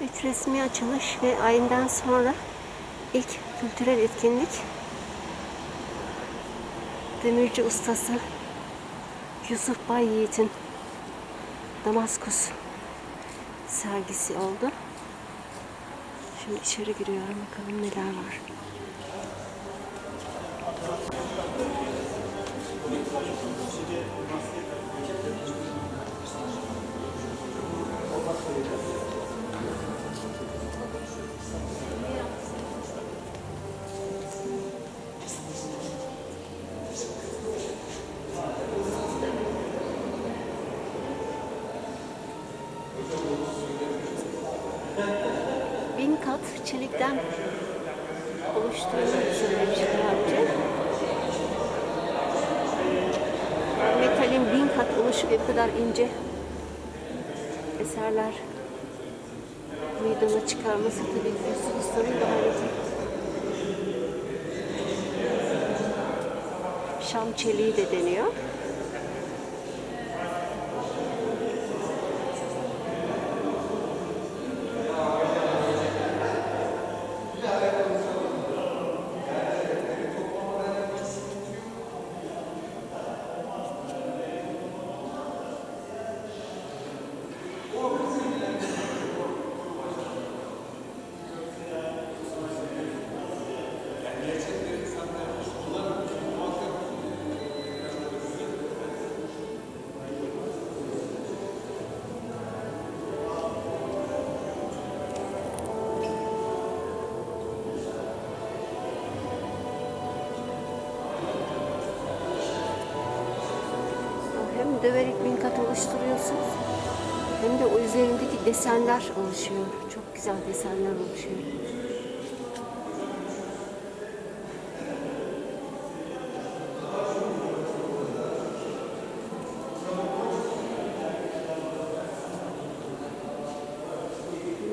Üç resmi açılış ve ayından sonra ilk kültürel etkinlik demirci ustası Yusuf Bay Yiğit'in Damaskus sergisi oldu. Şimdi içeri giriyorum bakalım neler var. bin kat çelikten oluştuğunu söylemişti daha önce. Metalin bin kat oluşu ve bu kadar ince eserler meydana çıkarması tabii ki Yusuf gayreti. Şam çeliği de deniyor. Oluşturuyorsunuz hem de o üzerindeki desenler oluşuyor. Çok güzel desenler oluşuyor.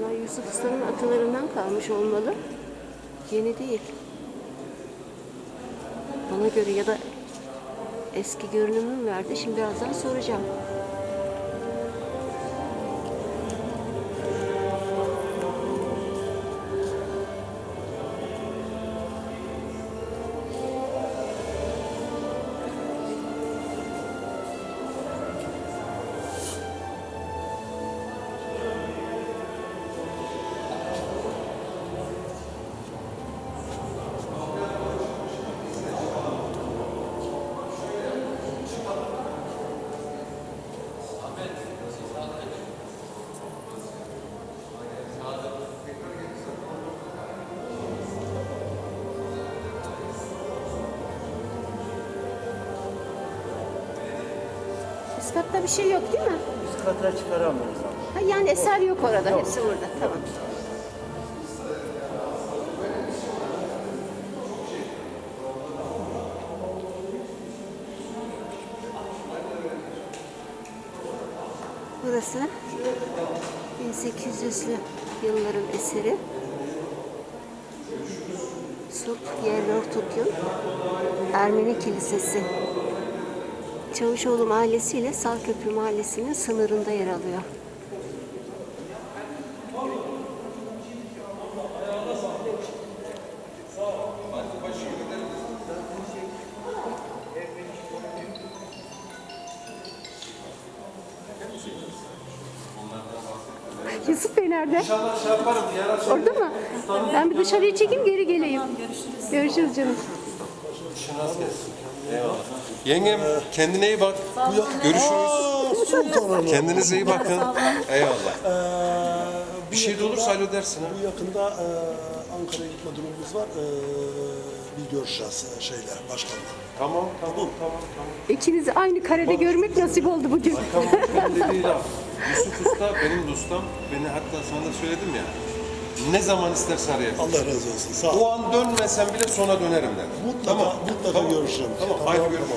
Bunlar Yusuf Usta'nın atalarından kalmış olmalı. Yeni değil. Bana göre ya da eski görünümü mü verdi? Şimdi birazdan soracağım. Katta bir şey yok değil mi? Üst kata çıkaramıyoruz ama. Ha, yani eser yok orada. Hepsi burada. Tamam. Burası 1800'lü yılların eseri. Surp Yerlortukyun Ermeni Kilisesi. Çavuşoğlu Mahallesi ile Salköprü Mahallesi'nin sınırında yer alıyor. Yusuf Bey nerede? İnşallah şey yaparım ya. Orada mı? Ben bir dışarıya çekeyim geri geleyim. Görüşürüz. Görüşürüz canım. Yengem kendine iyi bak. Görüşürüz. Sultanım. Kendinize iyi bakın. Eyvallah. Ee, Bir şey de olursa halledersin ha. bu yakında e, Ankara'ya gitme durumumuz var. Ee, bir görüşeceğiz e, şeyle başkanla. Tamam tamam tamam tamam. İkinizi aynı karede görmek nasip oldu bugün. Tamam benim dediği laf. Yusuf Usta benim de ustam. Beni hatta sana da söyledim ya. Ne zaman isterse arayabilir. Allah razı olsun. Sağ ol. O an dönmesem bile sonra dönerim dedi. Mutlaka, mutlaka görüşeceğim. Tamam, haydi görüşürüz.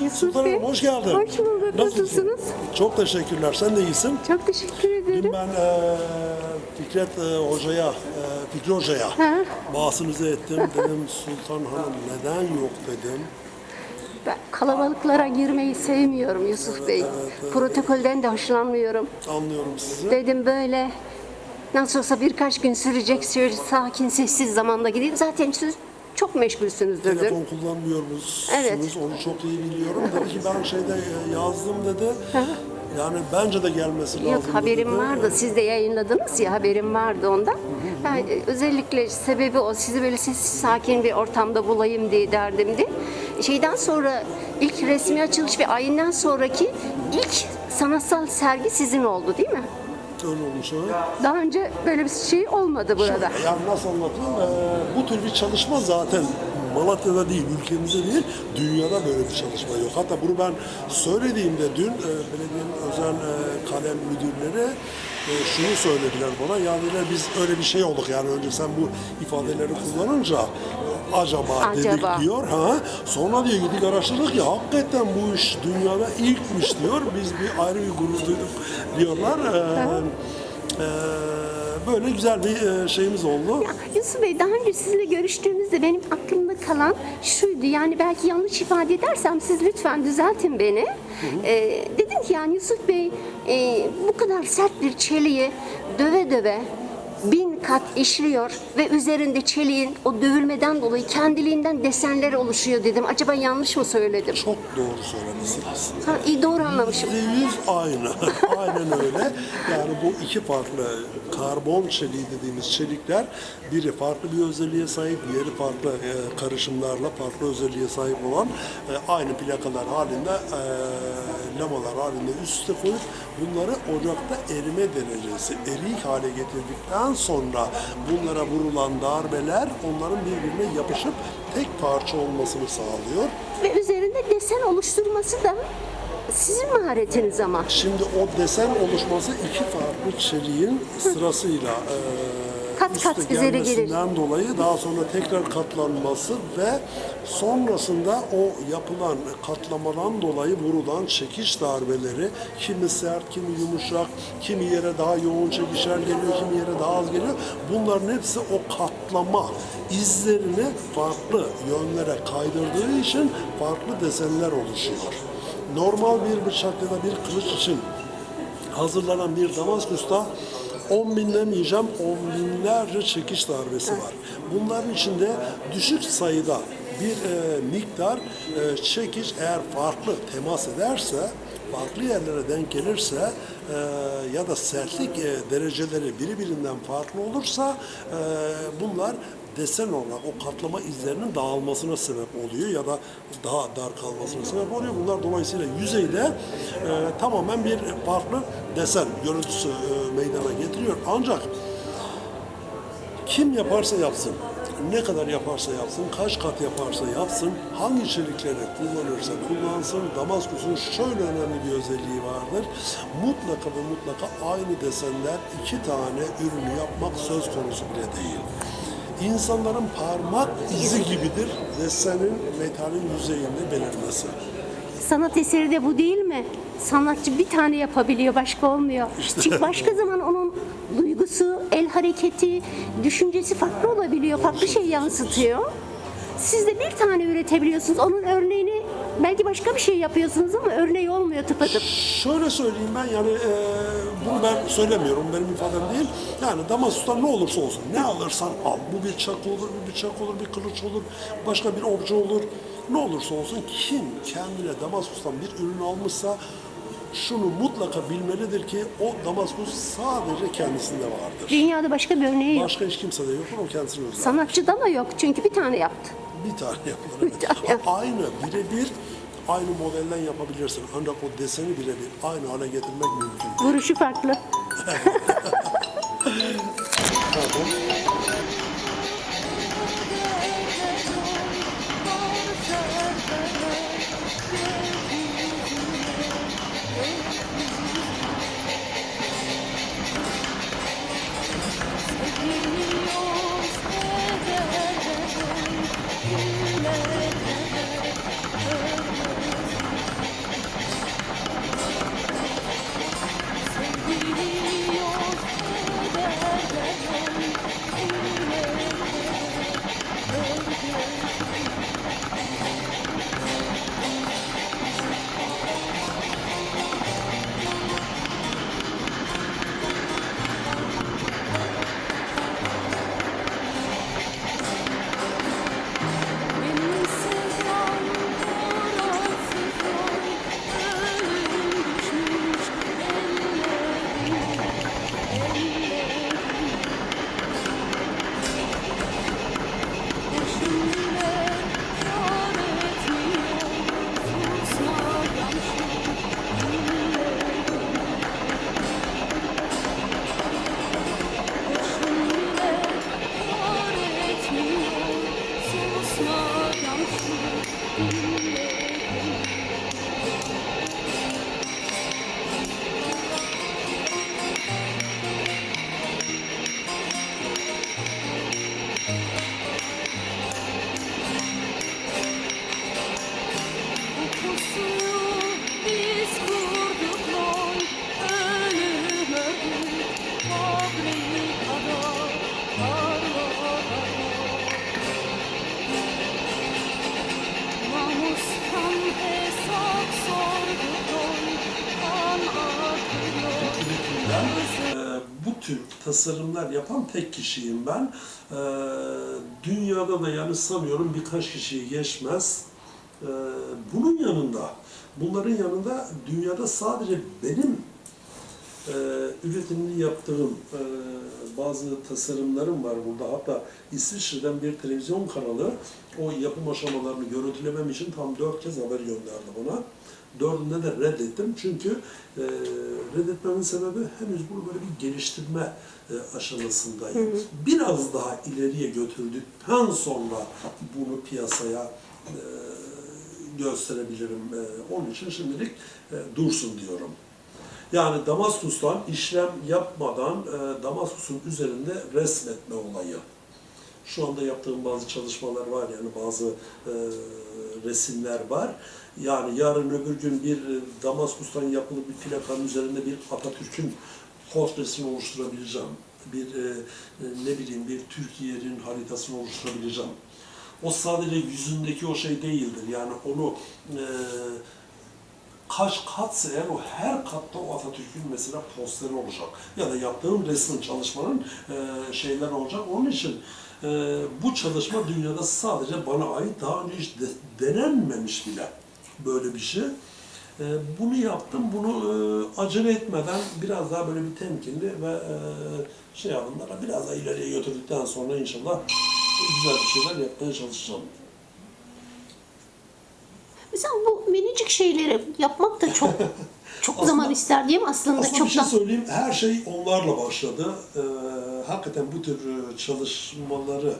Yusuf Bey. hoş geldin. Hoş bulduk. Nasılsınız? Çok teşekkürler. Sen de iyisin. Çok teşekkür Dün ederim. ben e, Fikret e, Hoca'ya, e, Fikri Hoca'ya Ha? bahsinizi ettim. Dedim Sultan Hanım neden yok dedim. Ben kalabalıklara girmeyi sevmiyorum Yusuf Bey. Protokolden de hoşlanmıyorum. Anlıyorum sizi. Dedim böyle Nasıl olsa birkaç gün sürecek. Şöyle sakin, sessiz zamanda gideyim. Zaten siz çok meşgulsünüzdür. Telefon kullanmıyor musunuz? Evet. Onu çok iyi biliyorum. Dedi ki ben şeyde e, yazdım dedi. Yani bence de gelmesi lazım. Yok haberim dedi. vardı. Siz de yayınladınız ya haberim vardı ondan. Ben e, özellikle sebebi o. Sizi böyle sessiz sakin bir ortamda bulayım diye derdimdi. Şeyden sonra ilk resmi açılış ve ayinden sonraki ilk sanatsal sergi sizin oldu değil mi? Öyle olmuş ha. Daha önce böyle bir şey olmadı burada. Yani nasıl anlatayım? Ee, bu tür bir çalışma zaten Malatya'da değil, ülkemizde değil, dünyada böyle bir çalışma yok. Hatta bunu ben söylediğimde dün e, belediyenin özel e, kalem müdürleri e, şunu söylediler bana. Yani dediler, biz öyle bir şey olduk yani önce sen bu ifadeleri kullanınca e, acaba, Acaba. dedik diyor. Ha? Sonra diyor gittik araştırdık ya hakikaten bu iş dünyada ilkmiş diyor. Biz bir ayrı bir gurur duyduk diyorlar. Ee, ee, böyle güzel bir e, şeyimiz oldu. Ya Yusuf Bey daha önce sizinle görüştüğümüzde benim aklımda kalan şuydu. Yani belki yanlış ifade edersem siz lütfen düzeltin beni. Ee, dedim ki yani Yusuf Bey e, bu kadar sert bir çeliği döve döve kat işliyor ve üzerinde çeliğin o dövülmeden dolayı kendiliğinden desenler oluşuyor dedim. Acaba yanlış mı söyledim? Çok doğru söylemişsiniz. Ha, iyi doğru anlamışım. Yüz aynı. Aynen öyle. Yani bu iki farklı karbon çeliği dediğimiz çelikler biri farklı bir özelliğe sahip, diğeri farklı e, karışımlarla farklı özelliğe sahip olan e, aynı plakalar halinde e, lamalar halinde üst üste koyup bunları ocakta erime derecesi erik hale getirdikten sonra bunlara vurulan darbeler onların birbirine yapışıp tek parça olmasını sağlıyor. Ve üzerinde desen oluşturması da sizin maharetiniz ama. Şimdi o desen oluşması iki farklı çeliğin sırasıyla e, Kat kat üste üzeri gelmesinden dolayı daha sonra tekrar katlanması ve sonrasında o yapılan katlamadan dolayı vurulan çekiş darbeleri kimi sert, kimi yumuşak, kimi yere daha yoğun çekişler geliyor, kimi yere daha az geliyor. Bunların hepsi o katlama izlerini farklı yönlere kaydırdığı için farklı desenler oluşuyor. Normal bir bıçak ya da bir kılıç için hazırlanan bir Damaskus'ta on binlemeyeceğim, on binlerce çekiş darbesi var. Bunların içinde düşük sayıda bir e, miktar e, çekiş eğer farklı temas ederse, farklı yerlere denk gelirse e, ya da sertlik e, dereceleri birbirinden farklı olursa e, bunlar desen olarak o katlama izlerinin dağılmasına sebep oluyor ya da daha dar kalmasına sebep oluyor. Bunlar dolayısıyla yüzeyde e, tamamen bir farklı desen görüntüsü e, meydana getiriyor. Ancak kim yaparsa yapsın, ne kadar yaparsa yapsın, kaç kat yaparsa yapsın, hangi çelikleri kullanırsa kullansın, Damaskus'un şöyle önemli bir özelliği vardır. Mutlaka ve mutlaka aynı desenler iki tane ürünü yapmak söz konusu bile değil. İnsanların parmak izi gibidir desenin metalin yüzeyinde belirmesi. Sanat eseri de bu değil mi? Sanatçı bir tane yapabiliyor, başka olmuyor. Çünkü başka zaman onun duygusu, el hareketi, düşüncesi farklı olabiliyor, farklı şey yansıtıyor. Siz de bir tane üretebiliyorsunuz. Onun örneğini belki başka bir şey yapıyorsunuz ama örneği olmuyor tıpatıp. Şöyle söyleyeyim ben yani e, bunu ben söylemiyorum benim ifadem değil. Yani Damaskus'ta ne olursa olsun ne alırsan al. Bu bir çakı olur, bir bıçak olur, bir kılıç olur, başka bir obje olur. Ne olursa olsun kim kendine Damaskus'tan bir ürün almışsa şunu mutlaka bilmelidir ki o Damaskus sadece kendisinde vardır. Dünyada başka bir örneği yok. Başka hiç kimsede yok. O kendisine özel. Sanatçıda da yok çünkü bir tane yaptı. Bir tane yapılır. Bir evet. tane. Aynı, birebir aynı modelden yapabilirsin. Ancak o deseni birebir aynı hale getirmek mümkün. Vuruşu farklı. Pardon. Bu tür tasarımlar yapan tek kişiyim ben. E, dünyada da yani sanıyorum birkaç kişiyi geçmez. E, bunun yanında, bunların yanında dünyada sadece benim e, üretimini yaptığım e, bazı tasarımlarım var burada. Hatta İsviçre'den bir televizyon kanalı o yapım aşamalarını görüntülemem için tam dört kez haber gönderdi bana. Dördünde de reddettim çünkü e, reddetmemin sebebi henüz bunu böyle bir geliştirme e, aşamasındayım. Biraz daha ileriye götürdükten sonra bunu piyasaya e, gösterebilirim. E, onun için şimdilik e, dursun diyorum. Yani Damaskus'tan işlem yapmadan e, Damaskus'un üzerinde resmetme olayı. Şu anda yaptığım bazı çalışmalar var yani bazı e, resimler var. Yani yarın öbür gün bir e, Damaskus'tan yapılı bir plakanın üzerinde bir Atatürk'ün portresini oluşturabileceğim. Bir e, e, ne bileyim bir Türkiye'nin haritasını oluşturabileceğim. O sadece yüzündeki o şey değildir. Yani onu e, kaç katsa eğer o her katta o Atatürk'ün mesela posteri olacak. Ya da yaptığım resmin çalışmanın e, şeyler olacak. Onun için e, bu çalışma dünyada sadece bana ait daha önce hiç de- denenmemiş bile böyle bir şey. E, bunu yaptım. Bunu e, acele etmeden biraz daha böyle bir temkinli ve e, şey adımlara biraz daha ileriye götürdükten sonra inşallah güzel bir şeyler yapmaya çalışacağım. Mesela bu minicik şeyleri yapmak da çok çok Aslında- zaman ister mi? Aslında, Aslında çok bir şey söyleyeyim, her şey onlarla başladı. Ee, hakikaten bu tür e, çalışmaları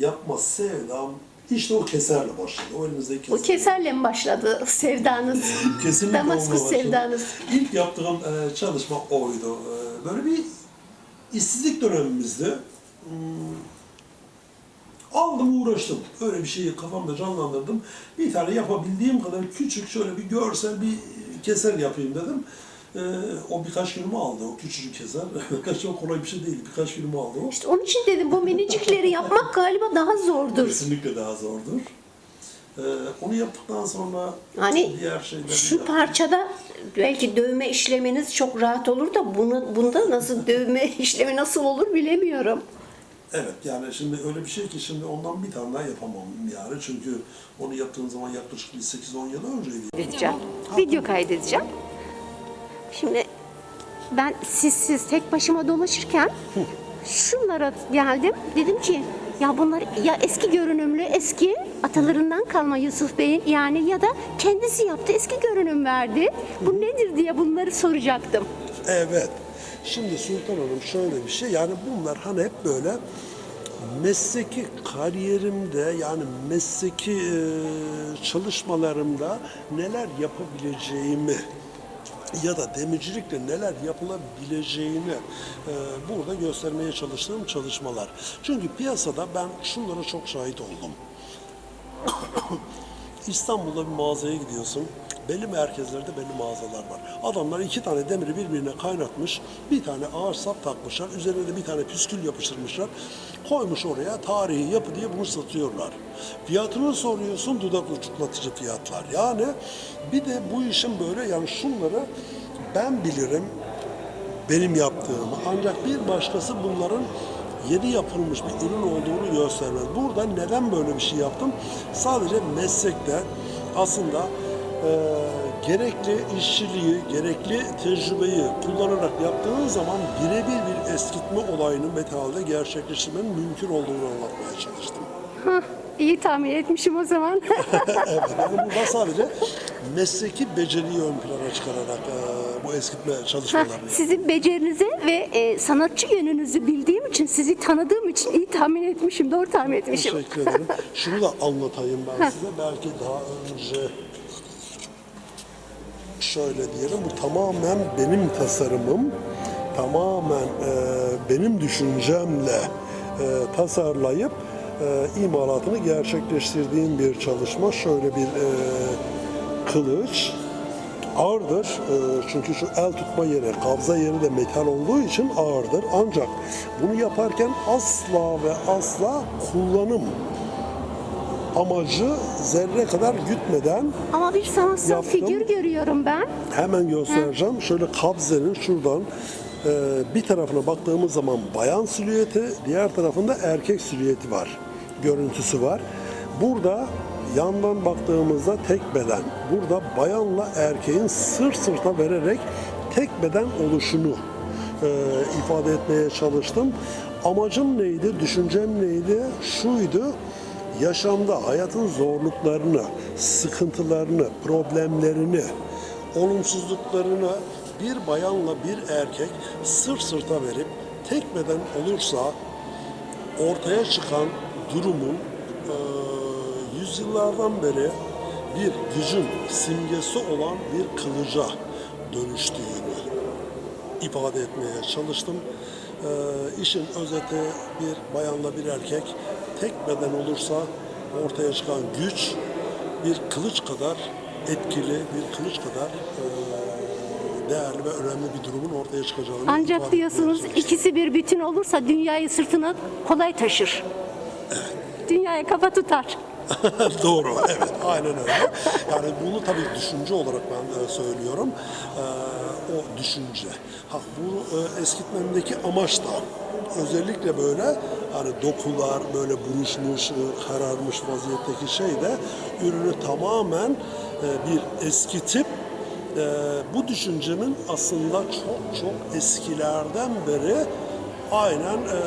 yapma sevdam işte o keserle başladı. O elinizdeki o keser. keserle mi başladı sevdanız? Kesinlikle Damaskus sevdanız. İlk yaptığım e, çalışma oydu. E, böyle bir işsizlik dönemimizdi. Aldım uğraştım. Öyle bir şeyi kafamda canlandırdım. Bir tane yapabildiğim kadar küçük şöyle bir görsel bir keser yapayım dedim. E, o birkaç günümü aldı o küçücük keser. Çok kolay bir şey değil. Birkaç günümü aldı o. İşte onun için dedim bu minicikleri yapmak galiba daha zordur. Kesinlikle daha zordur. E, onu yaptıktan sonra Hani diğer şeyleri Şu yaptım. parçada belki dövme işleminiz çok rahat olur da bunu bunda nasıl dövme işlemi nasıl olur bilemiyorum. Evet yani şimdi öyle bir şey ki şimdi ondan bir tane daha yapamam yani çünkü onu yaptığım zaman yaklaşık bir 8-10 yıl önceydi. Edeceğim. Video kaydedeceğim. Şimdi ben sizsiz tek başıma dolaşırken şunlara geldim. Dedim ki ya bunlar ya eski görünümlü eski atalarından kalma Yusuf Bey'in yani ya da kendisi yaptı eski görünüm verdi. Bu nedir diye bunları soracaktım. Evet. Şimdi Sultan Hanım şöyle bir şey yani bunlar hani hep böyle mesleki kariyerimde yani mesleki e, çalışmalarımda neler yapabileceğimi ya da demircilikle neler yapılabileceğini e, burada göstermeye çalıştığım çalışmalar. Çünkü piyasada ben şunlara çok şahit oldum. İstanbul'da bir mağazaya gidiyorsun. Belli merkezlerde belli mağazalar var. Adamlar iki tane demiri birbirine kaynatmış, bir tane ağaç sap takmışlar, üzerine de bir tane püskül yapıştırmışlar. Koymuş oraya tarihi yapı diye bunu satıyorlar. Fiyatını soruyorsun dudak uçuklatıcı fiyatlar. Yani bir de bu işin böyle yani şunları ben bilirim, benim yaptığımı. Ancak bir başkası bunların yeni yapılmış bir ürün olduğunu göstermez. Burada neden böyle bir şey yaptım? Sadece meslekte aslında gerekli işçiliği, gerekli tecrübeyi kullanarak yaptığın zaman birebir bir eskitme olayını metalde gerçekleştirmenin mümkün olduğunu anlatmaya çalıştım. Hah, iyi tahmin etmişim o zaman. Evet, yani burada sadece mesleki beceriyi ön plana çıkararak e, bu eskitme çalışmalarını Sizin becerinizi ve e, sanatçı yönünüzü bildiğim için, sizi tanıdığım için iyi tahmin etmişim, doğru tahmin etmişim. Teşekkür ederim. Şunu da anlatayım ben size. Belki daha önce şöyle diyelim. Bu tamamen benim tasarımım. Tamamen e, benim düşüncemle e, tasarlayıp e, imalatını gerçekleştirdiğim bir çalışma. Şöyle bir e, kılıç. Ağırdır. E, çünkü şu el tutma yeri, kabza yeri de metal olduğu için ağırdır. Ancak bunu yaparken asla ve asla kullanım amacı zerre kadar gütmeden Ama bir sanatsal Yaptım. figür görüyorum ben. hemen göstereceğim. Şöyle kabzenin şuradan e, bir tarafına baktığımız zaman bayan silüeti, diğer tarafında erkek silüeti var. Görüntüsü var. Burada yandan baktığımızda tek beden. Burada bayanla erkeğin sırt sırta vererek tek beden oluşunu e, ifade etmeye çalıştım. Amacım neydi, düşüncem neydi? Şuydu, yaşamda hayatın zorluklarını, sıkıntılarını, problemlerini, olumsuzluklarını bir bayanla bir erkek sırt sırta verip tek beden olursa ortaya çıkan durumun eee, yüzyıllardan beri bir gücün simgesi olan bir kılıca dönüştüğünü ifade etmeye çalıştım. Eee işin özeti bir bayanla bir erkek tek beden olursa ortaya çıkan güç bir kılıç kadar etkili, bir kılıç kadar eee, değerli ve önemli bir durumun ortaya çıkacağını Ancak diyorsunuz ikisi bir bütün olursa dünyayı sırtına kolay taşır. Dünyaya kafa tutar. Doğru, evet, aynen öyle. Yani bunu tabii düşünce olarak ben e, söylüyorum. E, o düşünce. Ha, bu e, eskitmemdeki amaç da özellikle böyle hani dokular böyle buruşmuş, e, kararmış vaziyetteki şey de ürünü tamamen bir eskitip e, bu düşüncemin aslında çok çok eskilerden beri aynen e,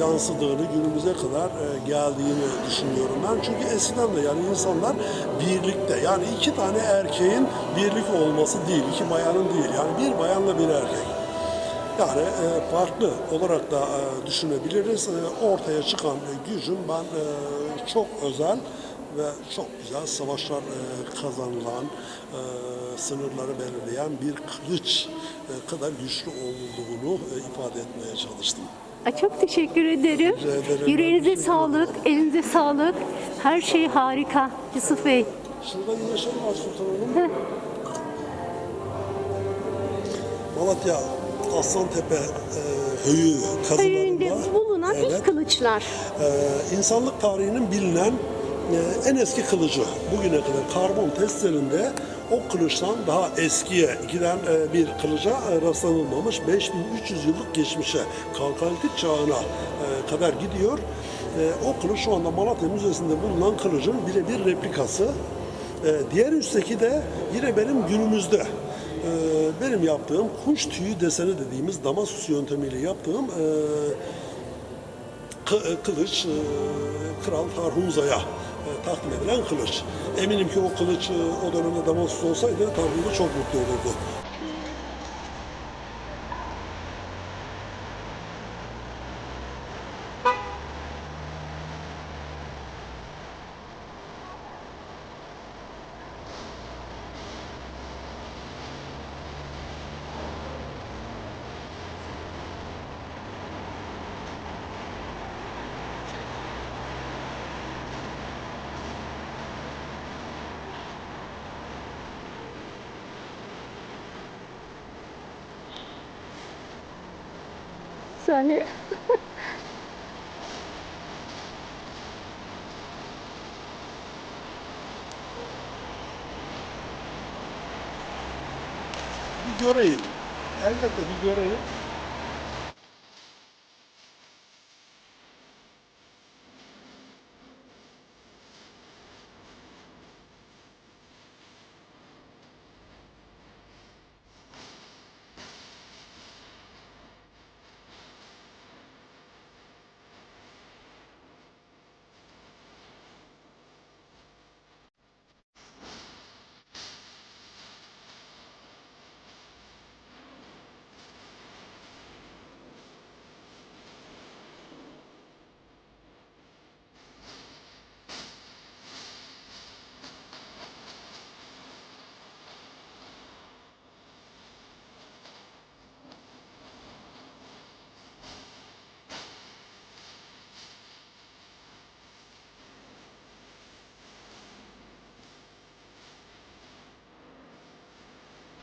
yansıdığını, günümüze kadar e, geldiğini düşünüyorum ben. Çünkü eskiden de yani insanlar birlikte yani iki tane erkeğin birlik olması değil, iki bayanın değil. Yani bir bayanla bir erkek. Yani e, farklı olarak da e, düşünebiliriz. E, ortaya çıkan e, gücün ben e, çok özel ve çok güzel savaşlar e, kazanılan, e, sınırları belirleyen bir kılıç e, kadar güçlü olduğunu e, ifade etmeye çalıştım. Çok teşekkür ederim. Rica ederim. Yüreğinize Ben sağlık, elinize sağlık. Her şey harika Yusuf Bey. Şurada yine şey var Sultan Hanım. Malatya Aslantepe e, höyü Köyünde kazılarında bulunan Evet. ilk kılıçlar. Ee, insanlık tarihinin bilinen e, en eski kılıcı bugüne kadar karbon testlerinde o kılıçtan daha eskiye giden e, bir kılıca e, rastlanılmamış 5300 yıllık geçmişe kalkolitik çağına e, kadar gidiyor. O kılıç şu anda Malatya Müzesi'nde bulunan kılıcın birebir replikası. Diğer üstteki de yine benim günümüzde benim yaptığım kuş tüyü deseni dediğimiz Damasus yöntemiyle yaptığım Kı- kılıç Kral Tarhunza'ya e, takdim edilen kılıç. Eminim ki o kılıç e, o dönemde Damaskus olsaydı Tarhunza çok mutlu olurdu. Saniye. Bir göreyim. Elbette bir göreyim.